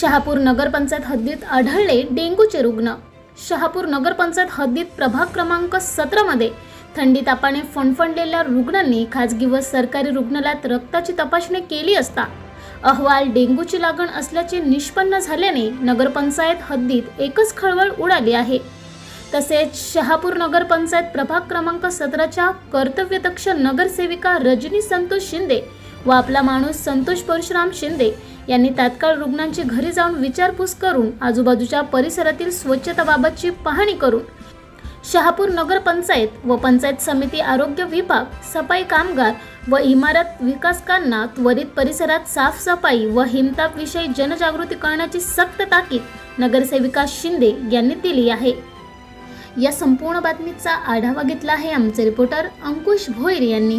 शहापूर नगरपंचायत हद्दीत आढळले डेंग्यूचे रुग्ण. शहापूर नगरपंचायत हद्दीत प्रभाग क्रमांक सतरामध्ये थंडी तापाने फणफणलेल्या रुग्णांनी खाजगी व सरकारी रुग्णालयात रक्ताची तपासणी केली असता अहवाल डेंग्यूची लागण असल्याचे निष्पन्न झाल्याने नगरपंचायत हद्दीत एकच खळबळ उडाली आहे. तसेच शहापूर नगरपंचायत प्रभाग क्रमांक सतराच्या कर्तव्यदक्ष नगरसेविका रजनी संतोष शिंदे व आपला माणूस संतोष परशुराम शिंदे यांनी तात्काळ रुग्णांची घरी जाऊन विचारपूस करून आजूबाजूच्या परिसरातील स्वच्छताबाबतची पाहणी करून शहापूर नगरपंचायत व पंचायत समिती आरोग्य विभाग सफाई कामगार व इमारत विकासकांना त्वरित परिसरात साफसफाई व हिमतापविषयी जनजागृती करण्याची सक्त ताकीद नगरसेविका शिंदे यांनी दिली आहे. या संपूर्ण बातमीचा आढावा घेतला आहे आमचे रिपोर्टर अंकुश भोईर यांनी.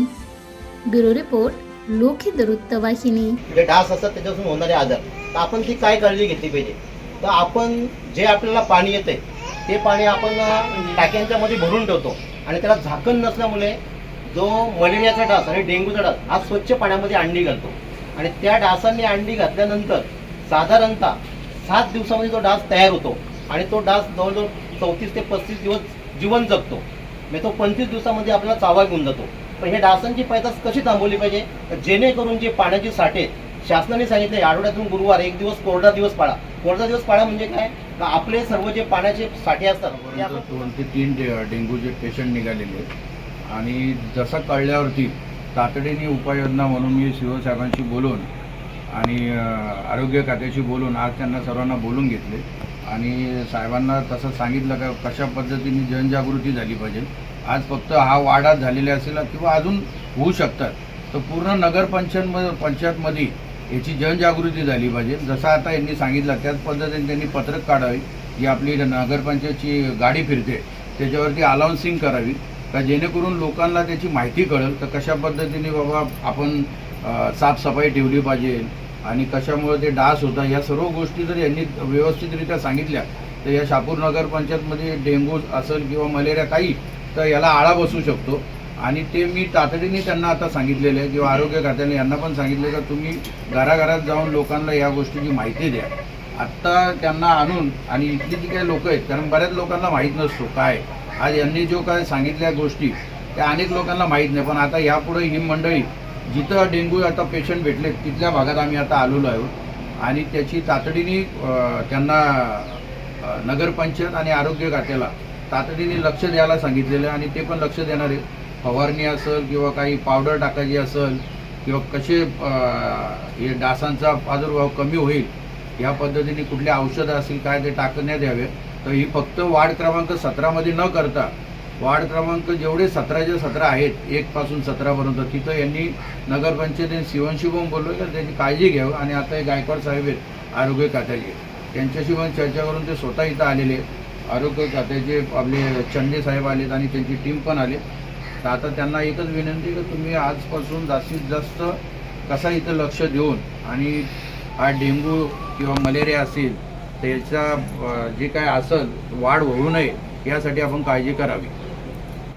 Bureau report. लोकहित वृत्तवाहिनी. जे डास असतात त्याच्यापासून होणारे आजार. तर आपण ती काय काळजी घेतली पाहिजे? तर आपण जे आपल्याला पाणी येते ते पाणी आपण टाक्यांच्या मध्ये भरून ठेवतो. आणि त्याला झाकण नसल्यामुळे जो मलेरियाचा डास आणि डेंग्यूचा डास हा स्वच्छ पाण्यामध्ये अंडी घालतो. आणि त्या डासांनी अंडी घातल्यानंतर साधारणतः सात दिवसामध्ये तो डास तयार होतो. आणि तो डास जवळजवळ चौतीस ते पस्तीस दिवस जीवन जगतो. म्हणजे तो पंचवीस दिवसामध्ये आपल्याला चावा घेऊन जातो. पण हे डासांची पैदास कशी थांबवली पाहिजे? तर जेणेकरून जे पाण्याचे साठे शासनाने सांगितले आठवड्यातून गुरुवार एक दिवस कोरडा दिवस पाळा. कोरडा दिवस पाळा म्हणजे काय? आपले सर्व जे पाण्याचे साठे असतात दोन ते तीन डेंग्यूचे पेशंट निघालेले आहेत. आणि जसं कळल्यावरती तातडीने उपाययोजना म्हणून मी शिवसाहेबांशी बोलून आणि आरोग्य खात्याशी बोलून आज त्यांना सर्वांना बोलून घेतले. आणि साहेबांना तसं सांगितलं का कशा पद्धतीने जनजागृती झाली पाहिजे. आज फक्त हा वाडा झालेला असेल किंवा अजून होऊ शकतात. तर पूर्ण नगरपंचायत पंचायतमध्ये याची जनजागृती झाली पाहिजे. जसं आता यांनी सांगितलं त्याच पद्धतीने त्यांनी पत्रक काढावी जी आपली नगरपंचायतची गाडी फिरते त्याच्यावरती अलाउन्सिंग करावी का जेणेकरून लोकांना त्याची माहिती कळेल तर कशा पद्धतीने बाबा आपण साफसफाई ठेवली पाहिजे आणि कशामुळे ते डास होता या सर्व गोष्टी जर यांनी व्यवस्थितरित्या सांगितल्या तर या शापूर नगरपंचायतमध्ये डेंग्यू असेल किंवा मलेरिया काही तर याला आळा बसू शकतो. आणि ते मी तातडीने त्यांना आता सांगितलेलं आहे किंवा आरोग्य खात्याने यांना पण सांगितलं का तुम्ही घराघरात जाऊन लोकांना या गोष्टीची माहिती द्या. आत्ता त्यांना आणून आणि इथली जी काही लोकं आहेत कारण बऱ्याच लोकांना माहीत नसतो काय. आज यांनी जो काय सांगितल्या गोष्टी त्या अनेक लोकांना माहीत नाही. पण आता यापुढे ही मंडळी जिथं डेंग्यू आता पेशंट भेटले तिथल्या भागात आम्ही आता आलेलो आहोत. आणि त्याची तातडीने त्यांना नगरपंचायत आणि आरोग्य खात्याला तातडीने लक्ष द्यायला सांगितलेलं आहे आणि ते पण लक्ष देणार आहे फवारणी असेल किंवा काही पावडर टाकायची असेल किंवा कसे हे डासांचा प्रादुर्भाव कमी होईल या पद्धतीने कुठले औषधं असतील काय ते टाकण्यात यावे तर ही फक्त वार्ड क्रमांक सतरामध्ये न करता वार्ड क्रमांक जेवढे सतराचे सतरा आहेत एकपासून सतरापर्यंत तिथं यांनी नगरपंचायतीने शिवनशिवम बोललो तर त्याची काळजी घ्यावं. आणि आता हे गायकवाड साहेब आहेत आरोग्य खात्याचे. त्यांच्याशी पण चर्चा करून ते स्वतः इथं आलेले आहेत. आरोग्य खात्याचे आपले चंदे साहेब आलेत आणि त्यांची टीम पण आले तर आता त्यांना एकच विनंती की तुम्ही आजपासून जास्तीत जास्त कसा इथं लक्ष देऊन आणि हा डेंग्यू किंवा मलेरिया असेल त्याचा जे काय असेल वाढ होऊ नये यासाठी आपण काळजी करावी.